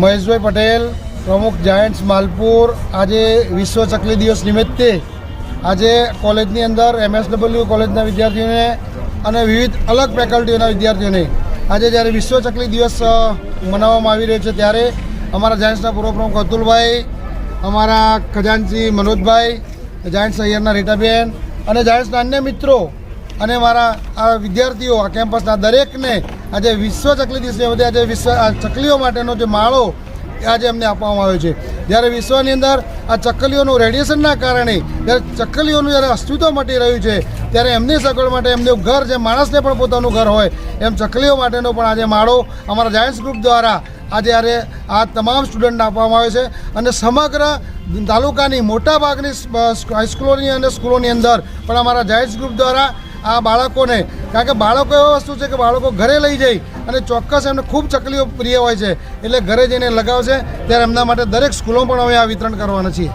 મહેશભાઈ પટેલ, પ્રમુખ જાયન્ટ્સ માલપુર. આજે વિશ્વ ચકલી દિવસ નિમિત્તે આજે કોલેજની અંદર એમએસડબલ્યુ કોલેજના વિદ્યાર્થીઓને અને વિવિધ અલગ ફેકલ્ટીઓના વિદ્યાર્થીઓને આજે જ્યારે વિશ્વ ચકલી દિવસ મનાવવામાં આવી રહ્યો છે, ત્યારે અમારા જાયન્ટ્સના પૂર્વ પ્રમુખ અતુલભાઈ, અમારા ખજાનસિંહ મનોજભાઈ જાયન્ટ્સ અય્યરના રીટાબેન અને જાયન્ટ્સના અન્ય મિત્રો અને મારા આ વિદ્યાર્થીઓ આ કેમ્પસના દરેકને આજે વિશ્વ ચકલી દિવસ અવધિ આજે વિશ્વ ચકલીઓ માટેનો જે માળો આજે અમને આપવામાં આવ્યો છે. જ્યારે વિશ્વની અંદર આ ચકલીઓનું રેડિયેશનના કારણે જ્યારે ચકલીઓનું જ્યારે અસ્તિત્વ મટી રહ્યું છે, ત્યારે એમની સગવડ માટે એમનું ઘર જે માણસને પણ પોતાનું ઘર હોય, એમ ચકલીઓ માટેનો પણ આજે માળો અમારા જાયન્ટ્સ ગ્રુપ દ્વારા આજે આજે આ તમામ સ્ટુડન્ટને આપવામાં આવે છે. અને સમગ્ર તાલુકાની મોટાભાગની હાઈસ્કૂલોની અને સ્કૂલોની અંદર પણ અમારા જાયન્ટ્સ ગ્રુપ દ્વારા આ બાળકોને. કારણ કે બાળકો એવા વસ્તુ છે કે બાળકો ઘરે લઈ જાય અને ચોક્કસ એમને ખૂબ ચકલીઓ પ્રિય હોય છે. એટલે ઘરે જઈને લગાવશે, ત્યારે એમના માટે દરેક સ્કૂલો પણ હવે આ વિતરણ કરવાના છીએ.